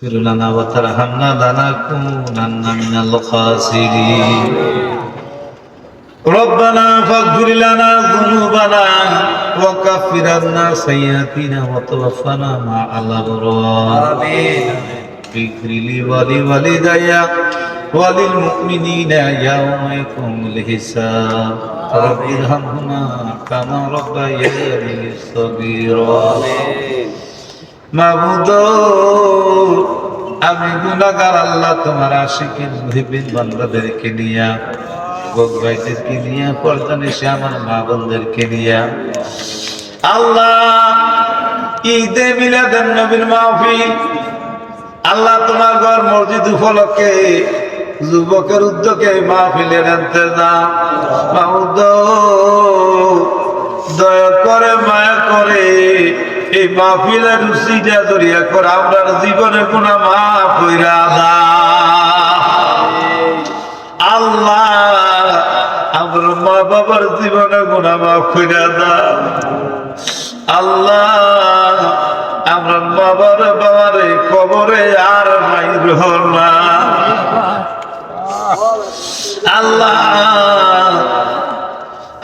تغفر لنا وترحمنا لنكونن من الخاسرين ربنا فاغفر لنا ذنوبنا وكفر عنا سيئاتنا وتوفنا مع الأبرار آمين اغفر لي ولوالدي وللمؤمنين يوم يقوم الحساب رب ارحمهما كما ربياني صغيرا মাবুদ আমি গুনাগার আল্লাহ তোমার আশিকের মুহিবিন বান্দাদেরকে নিয়া, গোগ ভাইদেরকে নিয়া পর্দানে সে আমার মা বোনদেরকে নিয়া। আল্লাহ, ঈদে মিলাদের নবীর মাহফিল। আল্লাহ তোমার ঘর মসজিদ উপলক্ষে যুবকের উদ্যোগে মাহফিলের ইন্তজাম। মাহুদ দয়া করে, মায়া করে এই মাহফিলের রুচিটা জড়িয়া করে আপনার জীবনে দা আল্লাহ, আমার মা বাবার জীবনে গুণা মাফ কইরা দা আল্লাহ, আমরা বাবার বাবারে কবরে আর মাইর না। আল্লাহ,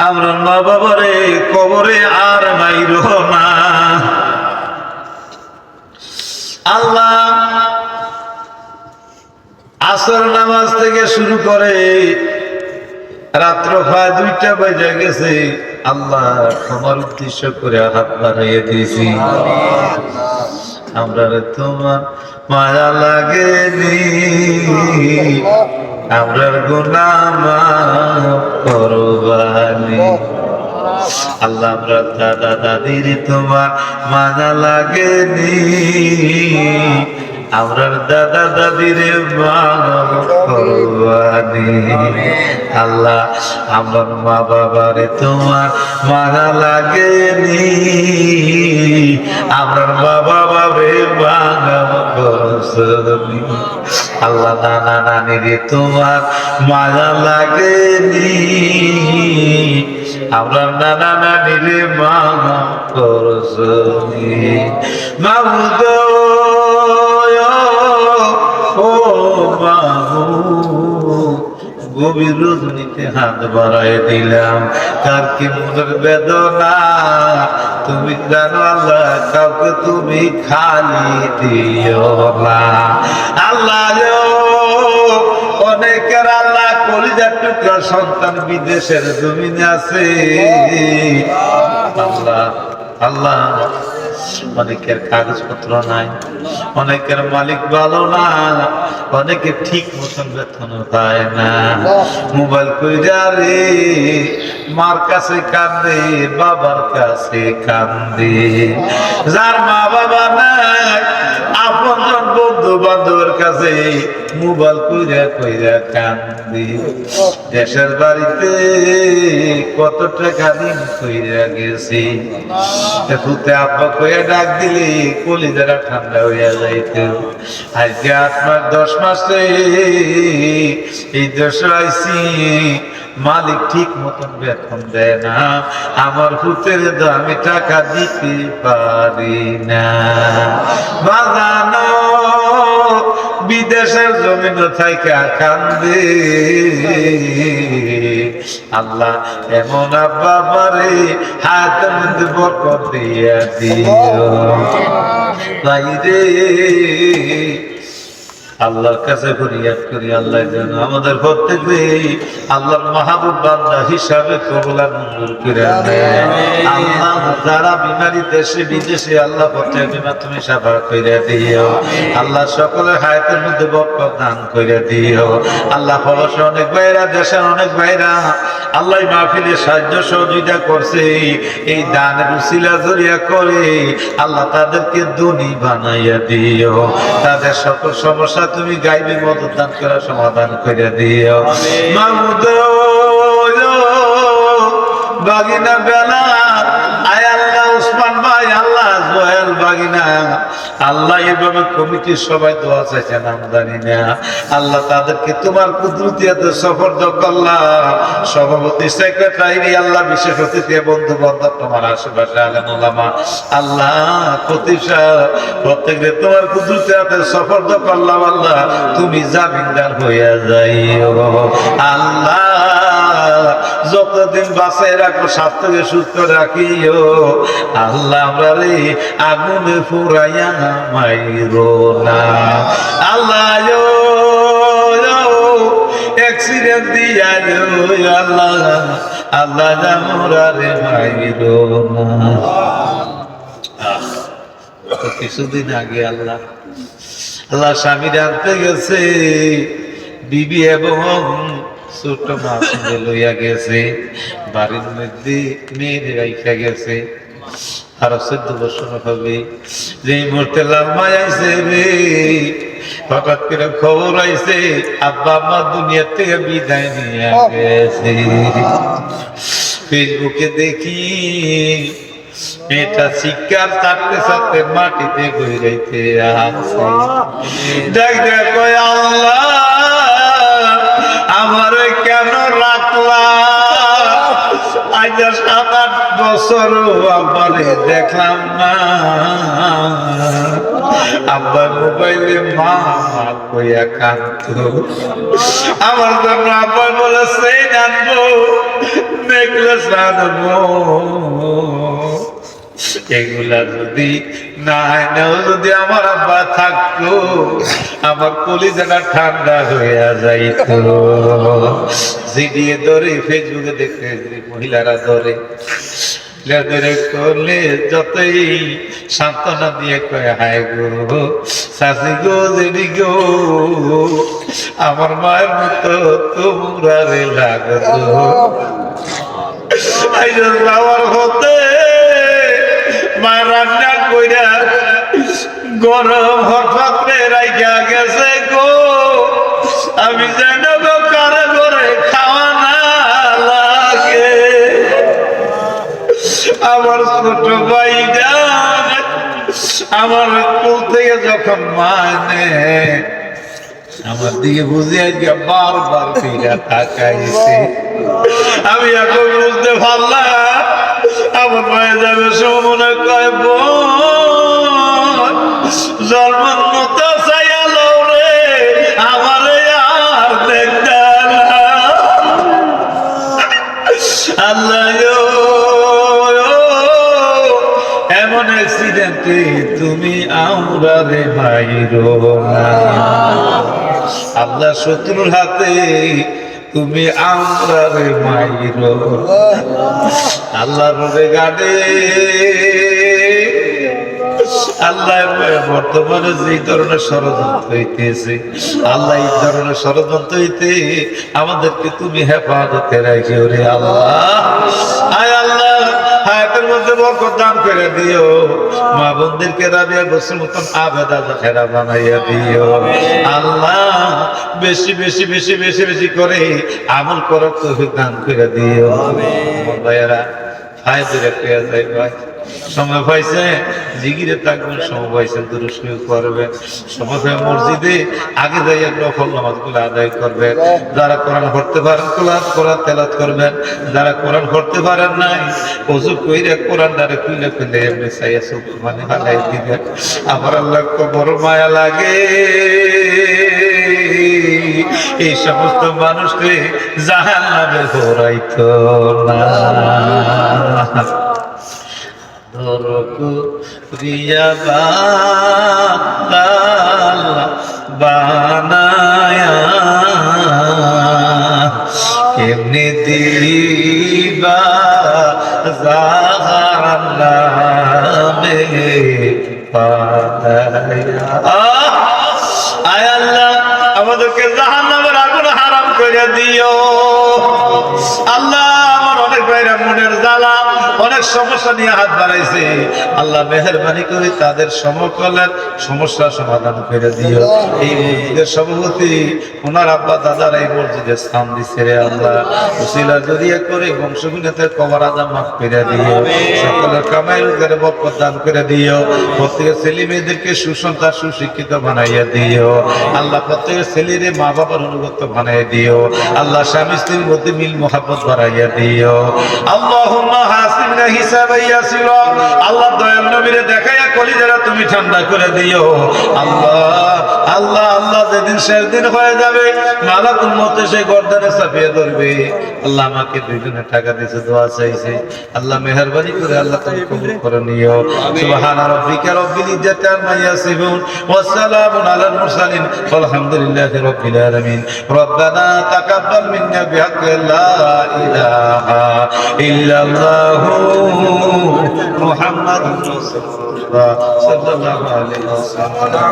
আমরা মা বাবারে কবরে আর মাইর না। থেকে শুরু করে রাত্র প্রায় দুইটা বাজে গেছে আল্লাহ তোমার উদ্দেশ্য করে হাত বাড়াইয়ে দিয়েছি। আমরা তোমার মায়া লাগেনি আমরার গুনা করবানি আল্লাহ, আমরা দাদা দাদির তোমার মায়া লাগেনি আমরার দাদা দাদির করবানি। আল্লাহ আমার মা বাবারে তোমার মায়া লাগেনি। আমার মা মায়া করছনি আল্লাহ নানা নানি রে তোমার মায়া লাগেনি। আমরা নানা নানি রে মাহুদ ও বাবু গভীর রজনীতে হাত বাড়াই দিলাম। কার কি মনের বেদনা? তুমি জানো আল্লাহ, কাউকে তুমি খালি দিও না। আল্লাহ অনেকের আল্লাহ কলিজার টুকরা সন্তান বিদেশের জমিনে আছে। আল্লাহ আল্লাহ অনেকের কাগজপত্র নাই, অনেকের মালিক ভালো না, অনেকে ঠিক মতন বেতন পায় না। মোবাইল কইরা মার কাছে কান্দে, বাবার কাছে কান্দে। যার মা বাবা নাই বন্ধু বান্ধবের কাছে মোবাইল কইরা কইরা কান্দি। দেশের বাড়িতে কত টাকা দিন কইরা গেছি। ফুতে আব্বা কইয়া ডাক দিলে কলিজারা ঠান্ডা হইয়া যাইত। আজকে আট মাস, দশ মাসে এই দেশে আইসি মালিক ঠিক মতন বেতন দেয় না। আমার হুতের আমি টাকা দিতে পারি না। বাজানো বিদেশের জমিন থাইকা কান্দে। আল্লাহ এমন আব্বা মারে হাতের মধ্যে বরকত দিয়া দিও। বাইরে আল্লাহর কাছে ফরিয়াদ করি আল্লাহ যেন আমাদের প্রত্যেকে আল্লাহর মাহবুব বান্দা হিসাবে কবলা মঞ্জুর করে আল্লাহ যারা বিমারি দেশে, বিদেশে আল্লাহ প্রত্যেক বিমা তুমি সাফা করে দিও। আল্লাহ সকলের হায়াতের মধ্যে বরকত দান করে দিও। আল্লাহ ফলসে অনেক ভাইরা, দেশের অনেক ভাইরা। আল্লাহ মাহফিলে সাহায্য সহযোগিতা করছে। এই দানের উসিলা জরিয়া করে আল্লাহ তাদেরকে ধনী বানাইয়া দিও। তাদের সকল সমস্যা তুমি গাইবি, মদত দান করার সমাধান করে দিও। মাহমুদ বাগিনা বেলা আয় আল্লাহ আল্লাহ এভাবে কমিটির সবাই দোয়া চাইছেন আমদানি না। আল্লাহ তাদেরকে তোমার কুদরতিয়াতে সফর করলা সভাপতি, সেক্রেটারি, আল্লাহ বিশেষ অতিথি বন্ধু বান্ধব তোমার আশেপাশে আলেম ওলামা। আল্লাহ প্রতিশা প্রত্যেকে তোমার কুদরতিয়াতে সফর করলাম আল্লাহ, তুমি জামিনদার হইয়া যাইও। আল্লাহ, যতদিন বাসায় রাখো, স্বাস্থ্যকে সুস্থ রাখিও। আল্লাহ আমরা আগুনে ফুরাইয়া মাইরো না। আল্লাহ অ্যাক্সিডেন্ট দিয়া আল্লাহ আল্লাহ জামরা রে মাইরো না। কিছুদিন আগে আল্লাহ আল্লাহ স্বামী আনতে গেছে, বিবি এবং ছোট মাছ লইয়া গেছে, বাড়ির মধ্যে মেয়ের রাইখা গেছে। আরও চোদ্দ বছর হবে। যে মুহূর্তে লালমাই আইছে রে হঠাৎ করে খবর আইছে আব্বা আম্মা দুনিয়ার থেকে বিদায় নিয়ে গেছে। ফেসবুকে দেখি মেয়েটা শিকার চারটে চারটে মাটিতে গইরাইতে আছে দেখ দেখ আল্লাহ আমার কেন রাখলা? আজ আট বছর আমারে দেখলাম না। আব্বা মোবাইলে মা কইয়া কান্ত আমার জন্য আব্বা বলে সেই আনব নেকলেস আনব এগুলা যদি না যদি আমার আব্বা থাকতো আমার কলিজাটা ঠান্ডা হয়ে যাইতো। জিডিয়ে ধরে ফেসবুকে দেখতে মহিলারা ধরে করলে যতই সান্ত্বনা দিয়ে কয় হায় গো শাশি গো দেবী গো আমার মায়ের মতো তোমরা রে লাগতো গরম হঠাৎ রাইখা গেছে গো। আমি যেন কারে আমার ছোট আমার যখন মানে আমার দিকে আমি এখন বুঝতে পারলাম, আমার মায়ে যাবে সমনে কয় বোন আল্লাহ এমন অ্যাক্সিডেন্টে তুমি আমরা রে না। আল্লাহ শত্রুর হাতে তুমি আমরা রে মাইরো আল্লাহ রে গাড়ে আল্লাহ বর্তমানে যে ধরনের ষড়যন্ত্র হইতেছে আল্লাহ এই ধরনের ষড়যন্ত্র হইতে আমাদেরকে তুমি হেফাজতে রাখিও রে আল্লাহ। আয় আল্লাহ হায়াতের মধ্যে বরকত দান করে দিও। মা বোনদেরকে রাবিয়া গোসের মতন আবেদা জাহেরা বানাইয়া দিও। আল্লাহ বেশি বেশি বেশি বেশি বেশি করে আমল করার তৌফিক দান করে দিও। ভাইয়েরা ভাই। মসজিদে আগে নফল নামাজগুলো আদায় যারা কোরআন পড়তে পারেন কোরআন তেলাত করবেন। যারা কোরআন পড়তে পারেন নাই অজু কইরে কোরআন দ্বারা খুলে খুলে এমনি চাইয়া মানে আমার আল্লাহ বড় মায়া লাগে। এই সমস্ত মানুষকে জাহান নামে ঘোরাইতো না। ধরকু কেমনি আল্লাহ আমাদেরকে হারাম করে দিও। আল্লাহ আমার অনেক বাইরে মনের জ্বালা। অনেক সমস্যা নিয়ে হাত বাড়াইছে। আল্লাহ মেহরবানি করে তাদের সমকলের সমস্যা সমাধান করে দিও। এই মসজিদের সভাপতি, ওনার আব্বা দাদার এই মসজিদের স্থান দিচ্ছে রে আল্লাহ। উসিলা জড়িয়ে করে বংশগুলিতে কবর আদা মাফ করে দিও। সকলের কামাই রোজগারে বরকত দান করে দিও। প্রত্যেকের ছেলে মেয়েদেরকে সুসন্তান, সুশিক্ষিত বানাইয়া দিও। আল্লাহ প্রত্যেকের ছেলেরে মা বাবার অনুগত বানাই দিও। আল্লাহ স্বামী স্ত্রীর মধ্যে মিল মোহাব্বত বাড়াইয়া দিও। আল্লাহুম্মা হাসিবনা হিসাবা ইয়াসিরা আল্লাহ দয়াল নবীরে দেখাইয়া কলিজারা তুমি ঠান্ডা করে দিও। আল্লাহ আল্লাহ আল্লাহ যেদিন শেষ দিন হয়ে যাবে মালাকুল মতে সে গর্দানে চাপিয়ে ধরবে। আল্লাহ আমাকে দুইজনে টাকা দিয়েছে দোয়া চাইছে। আল্লাহ মেহরবানি করে আল্লাহ তুমি কবুল করে নিও। সুবহান রাব্বিকা রাব্বিল ইজ্জাতি আম্মা ইয়াসিফুন ওয়া সালামুন আলাল মুরসালিন আলহামদুলিল্লাহি রাব্বিল আলামিন। রব্বানা তাকাব্বাল মিন্না লা ইলাহা ইল্লাল্লাহু মুহাম্মাদুর রাসূলুল্লাহ সাল্লাল্লাহু আলাইহি ওয়াসাল্লাম।